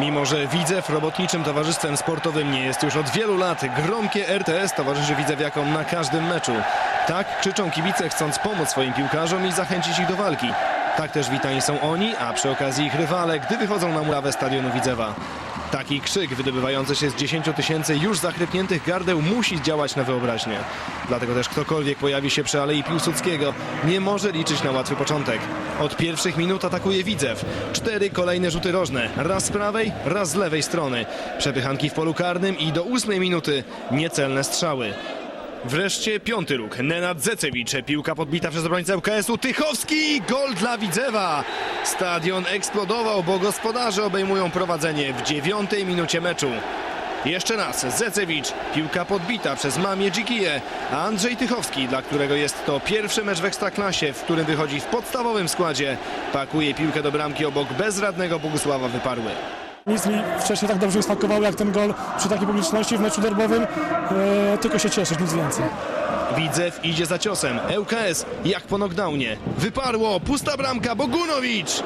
Mimo, że Widzew robotniczym towarzystwem sportowym nie jest już od wielu lat, gromkie RTS towarzyszy Widzewiakom na każdym meczu. Tak krzyczą kibice, chcąc pomóc swoim piłkarzom i zachęcić ich do walki. Tak też witani są oni, a przy okazji ich rywale, gdy wychodzą na murawę stadionu Widzewa. Taki krzyk wydobywający się z 10 tysięcy już zachrypniętych gardeł musi działać na wyobraźnię. Dlatego też ktokolwiek pojawi się przy Alei Piłsudskiego nie może liczyć na łatwy początek. Od pierwszych minut atakuje Widzew. Cztery kolejne rzuty rożne. Raz z prawej, raz z lewej strony. Przepychanki w polu karnym i do ósmej minuty niecelne strzały. Wreszcie piąty róg. Nenad Zecewicz. Piłka podbita przez obrońcę UKS-u. Tychowski. Gol dla Widzewa. Stadion eksplodował, bo gospodarze obejmują prowadzenie w dziewiątej minucie meczu. Jeszcze raz Zecewicz. Piłka podbita przez Mamie Dzikiję. A Andrzej Tychowski, dla którego jest to pierwszy mecz w Ekstraklasie, w którym wychodzi w podstawowym składzie, pakuje piłkę do bramki obok bezradnego Bogusława Wyparły. Nic mi wcześniej tak dobrze smakowało jak ten gol przy takiej publiczności w meczu derbowym. E, tylko się cieszyć, nic więcej. Widzew idzie za ciosem. ŁKS jak po knockdownie. Wyparło, pusta bramka, Bogunowicz!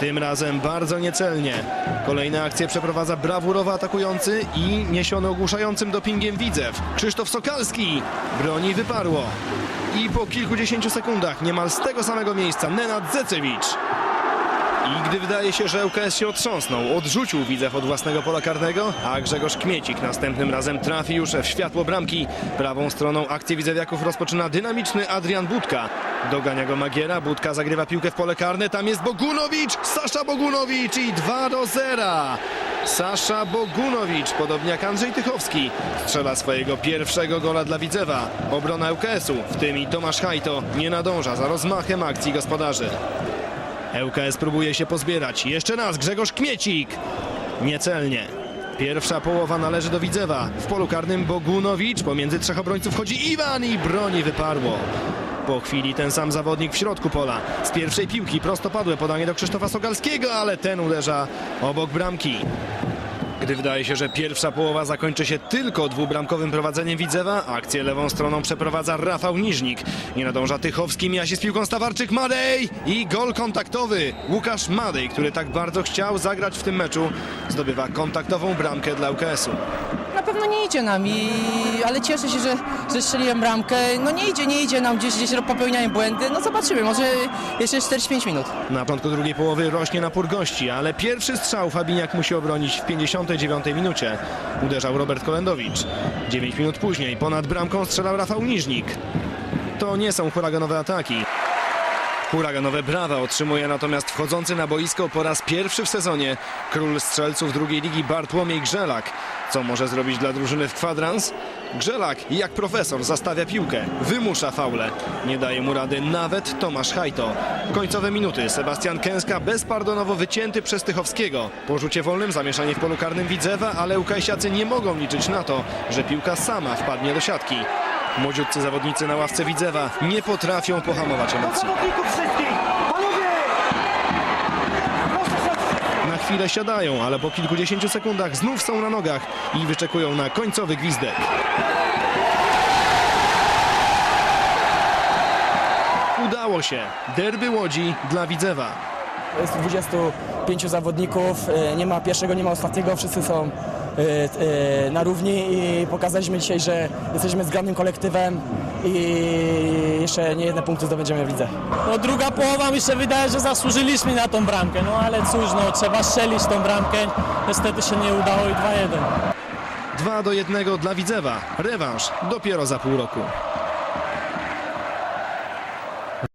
Tym razem bardzo niecelnie. Kolejne akcje przeprowadza brawurowo atakujący i niesiony ogłuszającym dopingiem Widzew. Krzysztof Sokalski broni wyparło. I po kilkudziesięciu sekundach niemal z tego samego miejsca Nenad Zecewicz. I gdy wydaje się, że ŁKS się otrząsnął, odrzucił Widzew od własnego pola karnego, a Grzegorz Kmiecik następnym razem trafi już w światło bramki. Prawą stroną akcję Widzewiaków rozpoczyna dynamiczny Adrian Budka. Dogania go Magiera, Budka zagrywa piłkę w pole karne, tam jest Bogunowicz, Sasza Bogunowicz i 2 do 0. Sasza Bogunowicz, podobnie jak Andrzej Tychowski, strzela swojego pierwszego gola dla Widzewa. Obrona ŁKS-u, w tym i Tomasz Hajto, nie nadąża za rozmachem akcji gospodarzy. ŁKS próbuje się pozbierać. Jeszcze raz Grzegorz Kmiecik. Niecelnie. Pierwsza połowa należy do Widzewa. W polu karnym Bogunowicz. Pomiędzy trzech obrońców wchodzi Iwan i broni wyparło. Po chwili ten sam zawodnik w środku pola. Z pierwszej piłki prostopadłe podanie do Krzysztofa Sogalskiego, ale ten uderza obok bramki. Gdy wydaje się, że pierwsza połowa zakończy się tylko dwubramkowym prowadzeniem Widzewa, akcję lewą stroną przeprowadza Rafał Niżnik. Nie nadąża Tychowski, mija się z piłką Stawarczyk Madej i gol kontaktowy. Łukasz Madej, który tak bardzo chciał zagrać w tym meczu, zdobywa kontaktową bramkę dla UKS-u. Pewno nie idzie nam, i, ale cieszę się, że, że strzeliłem bramkę. No nie idzie, nie idzie nam, gdzieś, gdzieś popełniają błędy. No zobaczymy, może jeszcze 45 minut. Na początku drugiej połowy rośnie napór gości, ale pierwszy strzał Fabiniak musi obronić w 59 minucie. Uderzał Robert Kolendowicz. 9 minut później ponad bramką strzelał Rafał Niżnik. To nie są huraganowe ataki. Huraganowe brawa otrzymuje natomiast wchodzący na boisko po raz pierwszy w sezonie król strzelców drugiej ligi Bartłomiej Grzelak. Co może zrobić dla drużyny w kwadrans? Grzelak, jak profesor, zastawia piłkę, wymusza faule. Nie daje mu rady nawet Tomasz Hajto. Końcowe minuty. Sebastian Kęska bezpardonowo wycięty przez Tychowskiego. Po rzucie wolnym zamieszanie w polu karnym Widzewa, ale Łukajsiacy nie mogą liczyć na to, że piłka sama wpadnie do siatki. Młodziutcy zawodnicy na ławce Widzewa nie potrafią pohamować emocji. Na chwilę siadają, ale po kilkudziesięciu sekundach znów są na nogach i wyczekują na końcowy gwizdek. Udało się. Derby Łodzi dla Widzewa. Jest 25 zawodników, e, nie ma pierwszego, nie ma ostatniego, wszyscy są e, e, na równi i pokazaliśmy dzisiaj, że jesteśmy zgrabnym kolektywem i jeszcze nie jedne punkty zdobędziemy w lidze. No druga połowa mi się wydaje, że zasłużyliśmy na tą bramkę, no ale cóż, no trzeba strzelić tą bramkę. Niestety się nie udało i 2-1. 2 do 1 dla Widzewa. Rewanż dopiero za pół roku.